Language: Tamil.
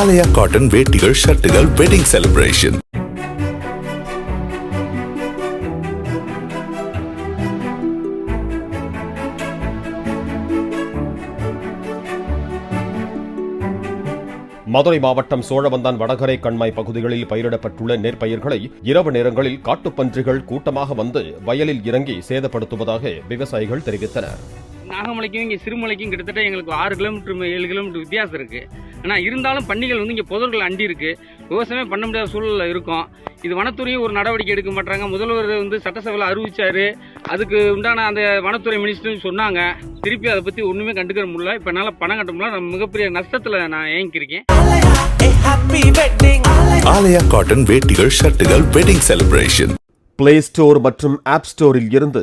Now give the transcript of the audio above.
ஆலயா காட்டன் வேட்டிகள் ஷர்ட்டுகள் வெட்டிங் செலிப்ரேஷன் மதுரை மாவட்டம் சோழவந்தான் வடகரை கண்மாய் பகுதிகளில் பயிரிடப்பட்டுள்ள நெற்பயிர்களை இரவு நேரங்களில் காட்டுப்பன்றிகள் கூட்டமாக வந்து வயலில் இறங்கி சேதப்படுத்துவதாக விவசாயிகள் தெரிவித்தனர். நாகமலைக்கும் இங்கே சிறுமலைக்கும் கிட்டத்தட்ட எங்களுக்கு ஆறு கிலோமீட்டர் ஏழு கிலோமீட்டர் வித்தியாசம் இருக்கு. ஆனால் இருந்தாலும் பண்டிகள் வந்து இங்கே புதர்கள் அண்டி இருக்கு. விவசாயமே பண்ண முடியாத சூழல்ல இருக்கும். இது வனத்துறையும் ஒரு நடவடிக்கை எடுக்க மாட்டாங்க. முதல்வர் வந்து சட்டசபையில் அறிவிச்சாரு. அதுக்கு உண்டான அந்த வனத்துறை மினிஸ்டரும் சொன்னாங்க. திருப்பி அதை பற்றி ஒன்றுமே கண்டுக்கிற முடியல. இப்போ என்னால் பணம் கட்ட முடியல. நான் மிகப்பெரிய நஷ்டத்தில் நான் wedding. ஆலயா காட்டன் வேட்டிகள் ஷர்ட்டுகள் வெட்டிங் செலிப்ரேஷன் பிளே ஸ்டோர் மற்றும் ஆப் ஸ்டோரில் இருந்து